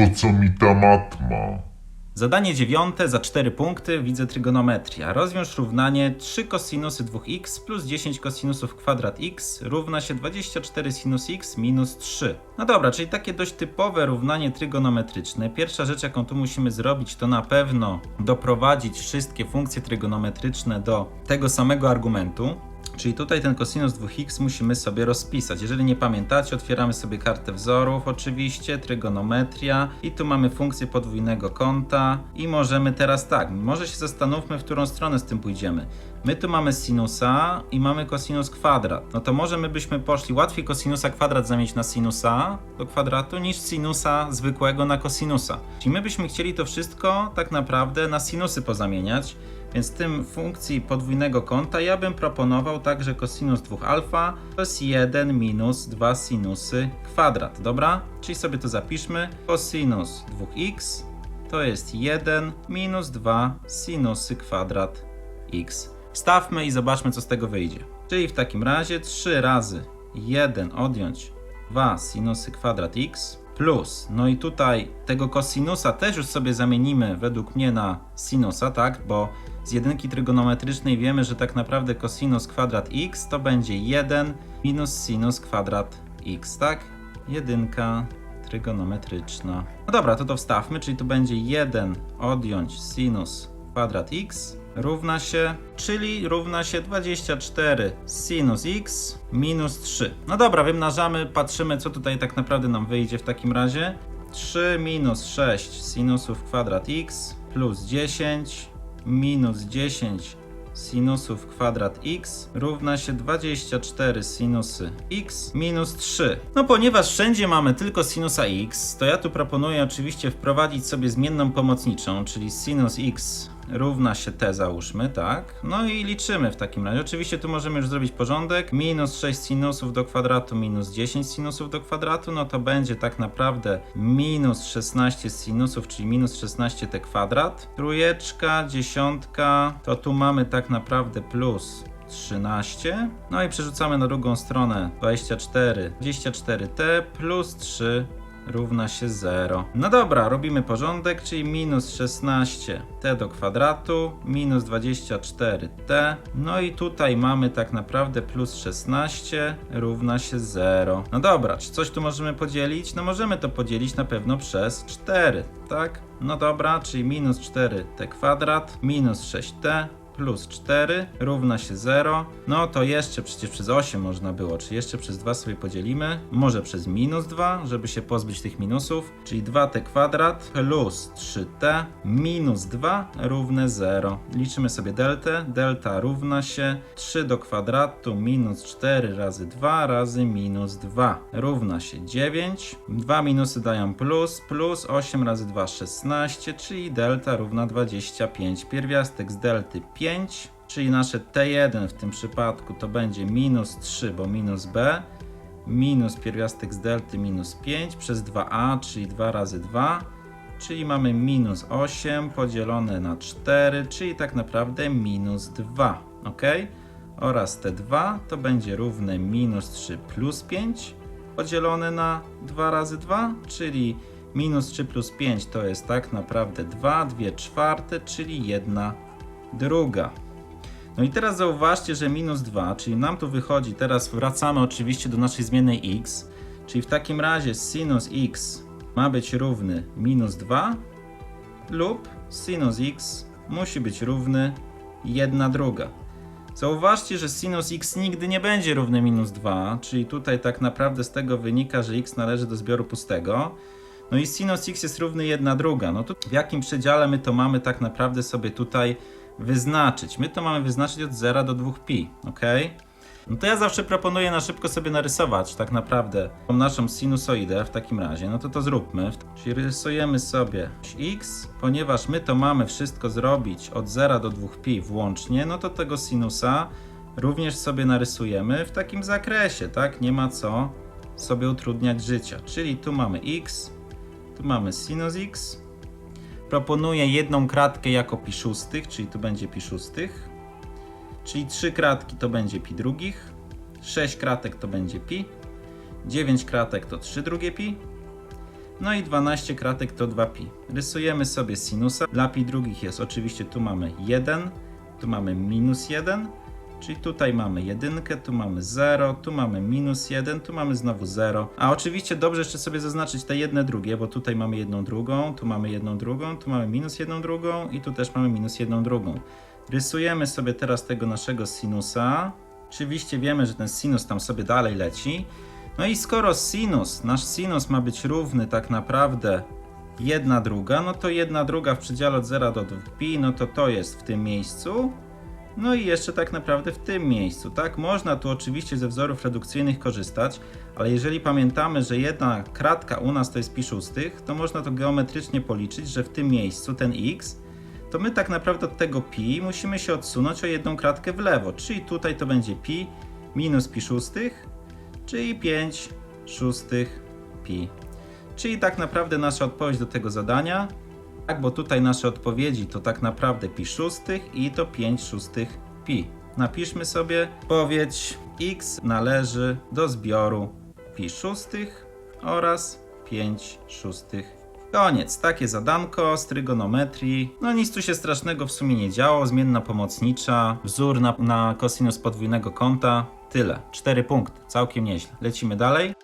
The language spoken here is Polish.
po co mi ta matma? Zadanie dziewiąte za 4 punkty widzę trygonometria. Rozwiąż równanie 3 kosinusy 2x plus 10 kosinusów kwadrat x równa się 24 sinus x minus 3. No dobra, czyli takie dość typowe równanie trygonometryczne. Pierwsza rzecz jaką tu musimy zrobić to na pewno doprowadzić wszystkie funkcje trygonometryczne do tego samego argumentu. Czyli tutaj ten kosinus 2x musimy sobie rozpisać. Jeżeli nie pamiętacie, otwieramy sobie kartę wzorów, oczywiście, trygonometria i tu mamy funkcję podwójnego kąta i możemy teraz tak, może się zastanówmy, w którą stronę z tym pójdziemy. My tu mamy sinusa i mamy kosinus kwadrat. No to może my byśmy poszli łatwiej kosinusa kwadrat zamienić na sinusa do kwadratu niż sinusa zwykłego na kosinusa. Czyli my byśmy chcieli to wszystko tak naprawdę na sinusy pozamieniać. Więc tym funkcji podwójnego kąta ja bym proponował także cosinus 2 alfa to jest 1 minus 2 sinusy kwadrat, dobra? Czyli sobie to zapiszmy. Cosinus 2x to jest 1 minus 2 sinusy kwadrat x. Stawmy i zobaczmy co z tego wyjdzie. Czyli w takim razie 3 razy 1 odjąć 2 sinusy kwadrat x plus, no i tutaj tego kosinusa też już sobie zamienimy według mnie na sinusa, tak? Bo z jedynki trygonometrycznej wiemy, że tak naprawdę cosinus kwadrat x to będzie 1 minus sinus kwadrat x, tak? Jedynka trygonometryczna. No dobra, to to wstawmy, czyli tu będzie 1 odjąć sinus kwadrat x równa się, czyli równa się 24 sinus x minus 3. No dobra, wymnażamy, patrzymy co tutaj tak naprawdę nam wyjdzie w takim razie. 3 minus 6 sinusów kwadrat x plus 10 minus 10 sinusów kwadrat x równa się 24 sinusy x minus 3. No ponieważ wszędzie mamy tylko sinusa x, to ja tu proponuję oczywiście wprowadzić sobie zmienną pomocniczą, czyli sinus x równa się t załóżmy, tak? No i liczymy w takim razie. Oczywiście tu możemy już zrobić porządek. Minus 6 sinusów do kwadratu minus 10 sinusów do kwadratu, no to będzie tak naprawdę minus 16 sinusów, czyli minus 16 t kwadrat. Trójeczka, dziesiątka, to tu mamy tak naprawdę plus 13. No i przerzucamy na drugą stronę 24, 24t plus 3 równa się 0. No dobra, robimy porządek, czyli minus 16t do kwadratu, minus 24t. No i tutaj mamy tak naprawdę plus 16 równa się 0. No dobra, czy coś tu możemy podzielić? No możemy to podzielić na pewno przez 4, tak? No dobra, czyli minus 4t kwadrat, minus 6t, plus 4 równa się 0. No to jeszcze przecież przez 8 można było, czy jeszcze przez 2 sobie podzielimy. Może przez minus 2, żeby się pozbyć tych minusów. Czyli 2t kwadrat plus 3t minus 2 równe 0. Liczymy sobie deltę. Delta równa się 3 do kwadratu minus 4 razy 2 razy minus 2 równa się 9. Dwa minusy dają plus, plus 8 razy 2 16, czyli delta równa 25. Pierwiastek z delty 5 5, czyli nasze T1 w tym przypadku to będzie minus 3, bo minus B, minus pierwiastek z delty minus 5 przez 2a, czyli 2 razy 2, czyli mamy minus 8 podzielone na 4, czyli tak naprawdę minus 2, ok? Oraz T2 to będzie równe minus 3 plus 5 podzielone na 2 razy 2, czyli minus 3 plus 5 to jest tak naprawdę 2, 2 czwarte, czyli 1 druga. No i teraz zauważcie, że minus 2, czyli nam tu wychodzi, teraz wracamy oczywiście do naszej zmiennej x, czyli w takim razie sinus x ma być równy minus 2 lub sinus x musi być równy 1 druga. Zauważcie, że sinus x nigdy nie będzie równy minus 2, czyli tutaj tak naprawdę z tego wynika, że x należy do zbioru pustego. No i sinus x jest równy 1 druga. No to w jakim przedziale my to mamy tak naprawdę sobie tutaj wyznaczyć. My to mamy wyznaczyć od 0 do 2pi, ok? No to ja zawsze proponuję na szybko sobie narysować tak naprawdę tą naszą sinusoidę w takim razie. No to to zróbmy. Czyli rysujemy sobie x, ponieważ my to mamy wszystko zrobić od 0 do 2pi włącznie, no to tego sinusa również sobie narysujemy w takim zakresie, tak? Nie ma co sobie utrudniać życia. Czyli tu mamy x, tu mamy sinus x, Proponuję jedną kratkę jako pi szóstych, czyli tu będzie pi szóstych. Czyli trzy kratki to będzie pi drugich. sześć kratek to będzie pi. dziewięć kratek to trzy drugie pi. No i 12 kratek to 2pi. Rysujemy sobie sinusa. Dla pi drugich jest oczywiście tu mamy 1, tu mamy minus 1, czyli tutaj mamy jedynkę, tu mamy 0, tu mamy minus 1, tu mamy znowu 0. A oczywiście dobrze jeszcze sobie zaznaczyć te jedne drugie, bo tutaj mamy jedną drugą, tu mamy jedną drugą, tu mamy minus jedną drugą i tu też mamy minus jedną drugą. Rysujemy sobie teraz tego naszego sinusa. Oczywiście wiemy, że ten sinus tam sobie dalej leci. No i skoro sinus, nasz sinus ma być równy tak naprawdę jedna druga, no to jedna druga w przedziale od 0 do 2pi, no to to jest w tym miejscu. No i jeszcze tak naprawdę w tym miejscu, tak? Można tu oczywiście ze wzorów redukcyjnych korzystać, ale jeżeli pamiętamy, że jedna kratka u nas to jest pi szóstych, to można to geometrycznie policzyć, że w tym miejscu ten x, to my tak naprawdę od tego pi musimy się odsunąć o jedną kratkę w lewo, czyli tutaj to będzie pi minus pi szóstych, czyli 5 szóstych pi. Czyli tak naprawdę nasza odpowiedź do tego zadania, tak, bo tutaj nasze odpowiedzi to tak naprawdę pi szóstych i to 5 szóstych pi. Napiszmy sobie, odpowiedź x należy do zbioru pi szóstych oraz 5 szóstych Koniec, takie zadanko z trygonometrii. No nic tu się strasznego w sumie nie działo. Zmienna pomocnicza, wzór na, na kosinus podwójnego kąta. Tyle. 4 punkty, całkiem nieźle. Lecimy dalej.